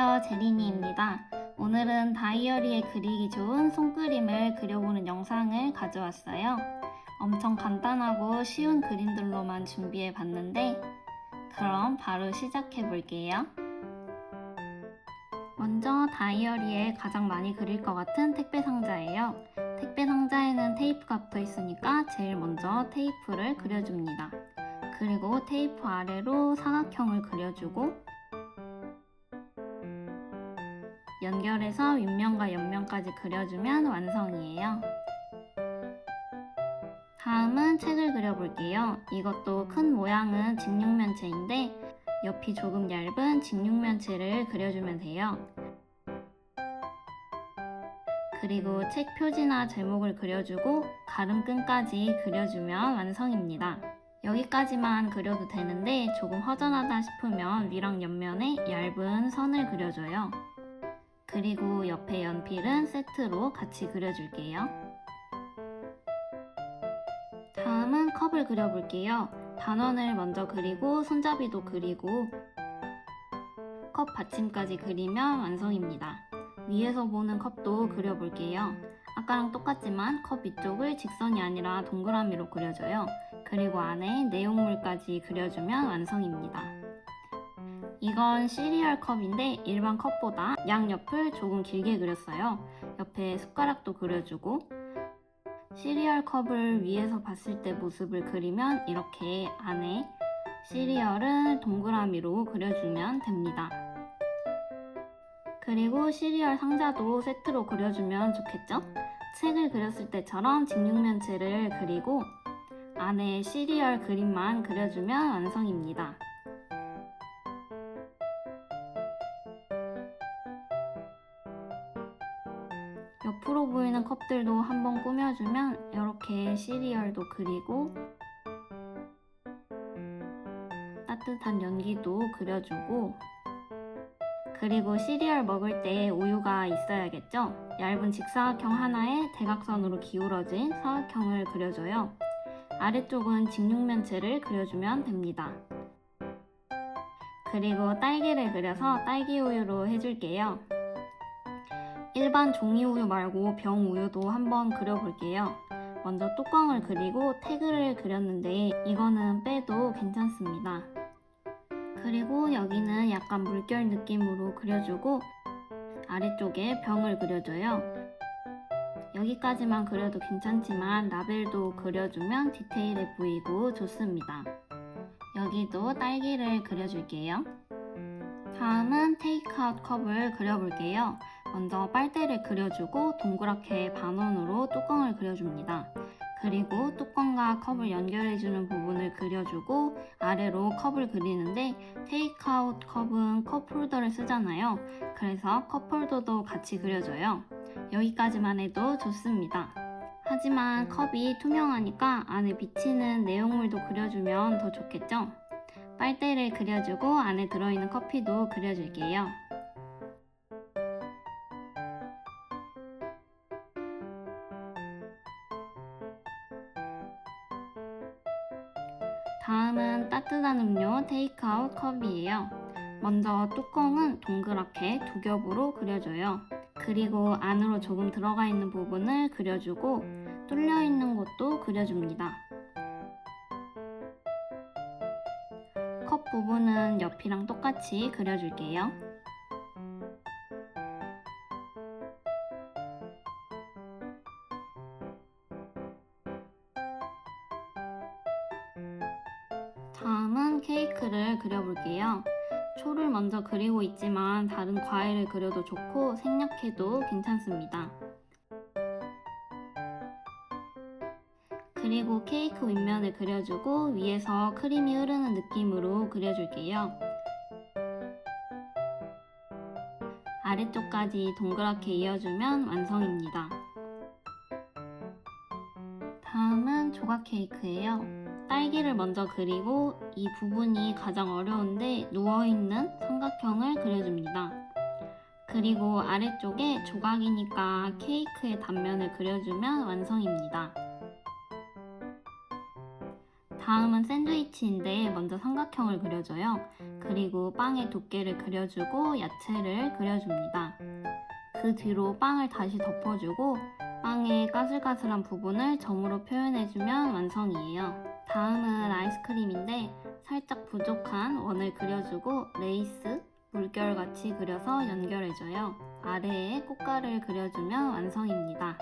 안녕하세요. 제리니입니다. 오늘은 다이어리에 그리기 좋은 손그림을 그려보는 영상을 가져왔어요. 엄청 간단하고 쉬운 그림들로만 준비해 봤는데, 그럼 바로 시작해 볼게요. 먼저 다이어리에 가장 많이 그릴 것 같은 택배 상자예요. 택배 상자에는 테이프가 붙어 있으니까 제일 먼저 테이프를 그려줍니다. 그리고 테이프 아래로 사각형을 그려주고 연결해서 윗면과 옆면까지 그려주면 완성이에요. 다음은 책을 그려볼게요. 이것도 큰 모양은 직육면체인데 옆이 조금 얇은 직육면체를 그려주면 돼요. 그리고 책 표지나 제목을 그려주고 가름끈까지 그려주면 완성입니다. 여기까지만 그려도 되는데 조금 허전하다 싶으면 위랑 옆면에 얇은 선을 그려줘요. 그리고 옆에 연필은 세트로 같이 그려줄게요. 다음은 컵을 그려볼게요. 반원을 먼저 그리고 손잡이도 그리고 컵 받침까지 그리면 완성입니다. 위에서 보는 컵도 그려볼게요. 아까랑 똑같지만 컵 위쪽을 직선이 아니라 동그라미로 그려줘요. 그리고 안에 내용물까지 그려주면 완성입니다. 이건 시리얼 컵인데 일반 컵보다 양옆을 조금 길게 그렸어요. 옆에 숟가락도 그려주고 시리얼 컵을 위에서 봤을 때 모습을 그리면 이렇게 안에 시리얼을 동그라미로 그려주면 됩니다. 그리고 시리얼 상자도 세트로 그려주면 좋겠죠? 책을 그렸을 때처럼 직육면체를 그리고 안에 시리얼 그림만 그려주면 완성입니다. 옆으로 보이는 컵들도 한번 꾸며주면 이렇게 시리얼도 그리고 따뜻한 연기도 그려주고 그리고 시리얼 먹을 때 우유가 있어야겠죠? 얇은 직사각형 하나에 대각선으로 기울어진 사각형을 그려줘요. 아래쪽은 직육면체를 그려주면 됩니다. 그리고 딸기를 그려서 딸기 우유로 해줄게요. 일반 종이 우유 말고 병 우유도 한번 그려볼게요. 먼저 뚜껑을 그리고 태그를 그렸는데 이거는 빼도 괜찮습니다. 그리고 여기는 약간 물결 느낌으로 그려주고 아래쪽에 병을 그려줘요. 여기까지만 그려도 괜찮지만 라벨도 그려주면 디테일해 보이고 좋습니다. 여기도 딸기를 그려줄게요. 다음은 테이크아웃 컵을 그려볼게요. 먼저 빨대를 그려주고 동그랗게 반원으로 뚜껑을 그려줍니다. 그리고 뚜껑과 컵을 연결해주는 부분을 그려주고 아래로 컵을 그리는데 테이크아웃 컵은 컵 홀더를 쓰잖아요. 그래서 컵 홀더도 같이 그려줘요. 여기까지만 해도 좋습니다. 하지만 컵이 투명하니까 안에 비치는 내용물도 그려주면 더 좋겠죠? 빨대를 그려주고 안에 들어있는 커피도 그려줄게요. 다음은 따뜻한 음료 테이크아웃 컵이에요. 먼저 뚜껑은 동그랗게 두 겹으로 그려줘요. 그리고 안으로 조금 들어가 있는 부분을 그려주고 뚫려 있는 곳도 그려줍니다. 부분은 옆이랑 똑같이 그려줄게요. 다음은 케이크를 그려볼게요. 초를 먼저 그리고 있지만 다른 과일을 그려도 좋고 생략해도 괜찮습니다. 그리고 케이크 윗면을 그려주고 위에서 크림이 흐르는 느낌으로 그려줄게요. 아래쪽까지 동그랗게 이어주면 완성입니다. 다음은 조각 케이크예요. 딸기를 먼저 그리고 이 부분이 가장 어려운데 누워있는 삼각형을 그려줍니다. 그리고 아래쪽에 조각이니까 케이크의 단면을 그려주면 완성입니다. 다음은 샌드위치인데 먼저 삼각형을 그려줘요. 그리고 빵의 두께를 그려주고 야채를 그려줍니다. 그 뒤로 빵을 다시 덮어주고 빵의 까슬까슬한 부분을 점으로 표현해주면 완성이에요. 다음은 아이스크림인데 살짝 부족한 원을 그려주고 레이스, 물결같이 그려서 연결해줘요. 아래에 꽃가를 그려주면 완성입니다.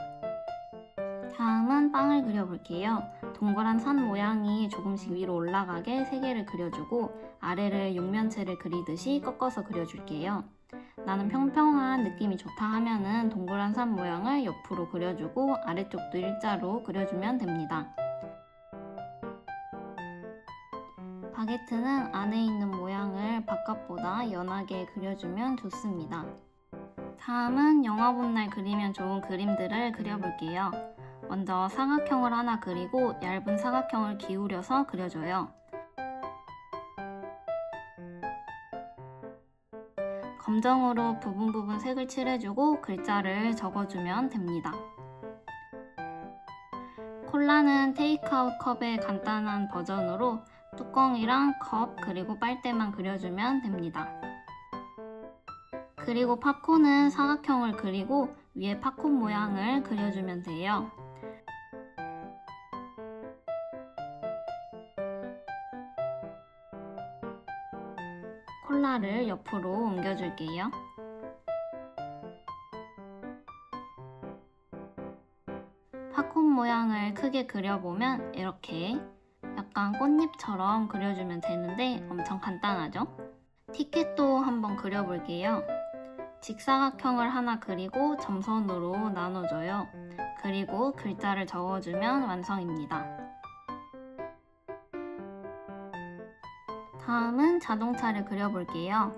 다음은 빵을 그려볼게요. 동그란 산 모양이 조금씩 위로 올라가게 세 개를 그려주고 아래를 육면체를 그리듯이 꺾어서 그려줄게요. 나는 평평한 느낌이 좋다 하면은 동그란 산 모양을 옆으로 그려주고 아래쪽도 일자로 그려주면 됩니다. 바게트는 안에 있는 모양을 바깥보다 연하게 그려주면 좋습니다. 다음은 영화 본 날 그리면 좋은 그림들을 그려볼게요. 먼저 사각형을 하나 그리고 얇은 사각형을 기울여서 그려줘요. 검정으로 부분 부분 색을 칠해주고 글자를 적어주면 됩니다. 콜라는 테이크아웃 컵의 간단한 버전으로 뚜껑이랑 컵 그리고 빨대만 그려주면 됩니다. 그리고 팝콘은 사각형을 그리고 위에 팝콘 모양을 그려주면 돼요. 콜라를 옆으로 옮겨줄게요. 팝콘 모양을 크게 그려보면 이렇게 약간 꽃잎처럼 그려주면 되는데 엄청 간단하죠? 티켓도 한번 그려볼게요. 직사각형을 하나 그리고 점선으로 나눠줘요. 그리고 글자를 적어주면 완성입니다. 다음은 자동차를 그려볼게요.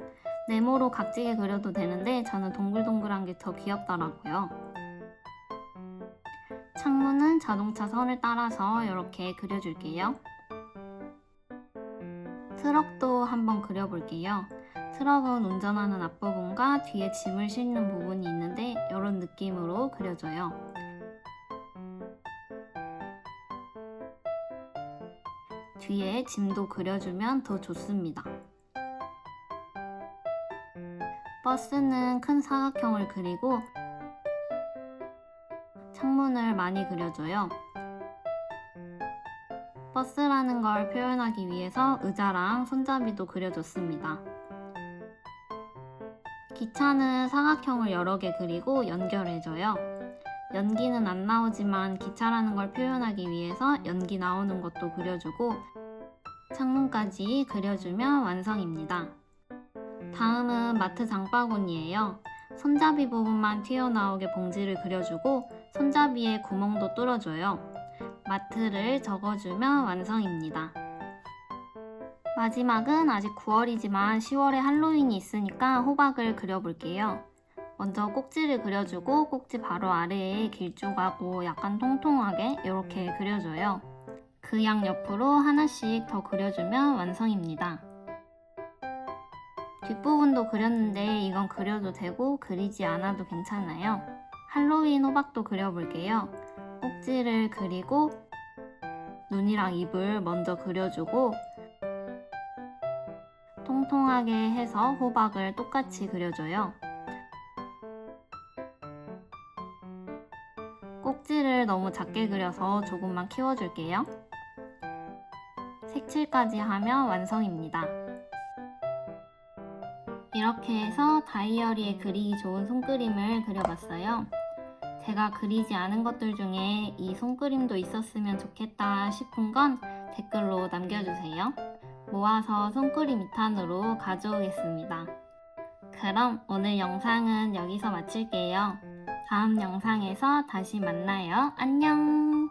네모로 각지게 그려도 되는데 저는 동글동글한 게 더 귀엽더라고요. 창문은 자동차 선을 따라서 이렇게 그려줄게요. 트럭도 한번 그려볼게요. 트럭은 운전하는 앞부분과 뒤에 짐을 싣는 부분이 있는데 이런 느낌으로 그려줘요. 뒤에 짐도 그려주면 더 좋습니다. 버스는 큰 사각형을 그리고 창문을 많이 그려줘요. 버스라는 걸 표현하기 위해서 의자랑 손잡이도 그려줬습니다. 기차는 사각형을 여러 개 그리고 연결해줘요. 연기는 안 나오지만 기차라는 걸 표현하기 위해서 연기 나오는 것도 그려주고 창문까지 그려주면 완성입니다. 다음은 마트 장바구니예요. 손잡이 부분만 튀어나오게 봉지를 그려주고 손잡이에 구멍도 뚫어줘요. 마트를 적어주면 완성입니다. 마지막은 아직 9월이지만 10월에 할로윈이 있으니까 호박을 그려볼게요. 먼저 꼭지를 그려주고 꼭지 바로 아래에 길쭉하고 약간 통통하게 이렇게 그려줘요. 그 양 옆으로 하나씩 더 그려주면 완성입니다. 뒷부분도 그렸는데 이건 그려도 되고 그리지 않아도 괜찮아요. 할로윈 호박도 그려볼게요. 꼭지를 그리고 눈이랑 입을 먼저 그려주고 통통하게 해서 호박을 똑같이 그려줘요. 꼭지를 너무 작게 그려서 조금만 키워줄게요. 색칠까지 하면 완성입니다. 이렇게 해서 다이어리에 그리기 좋은 손그림을 그려봤어요. 제가 그리지 않은 것들 중에 이 손그림도 있었으면 좋겠다 싶은 건 댓글로 남겨주세요. 모아서 손그림 2탄으로 가져오겠습니다. 그럼 오늘 영상은 여기서 마칠게요. 다음 영상에서 다시 만나요. 안녕!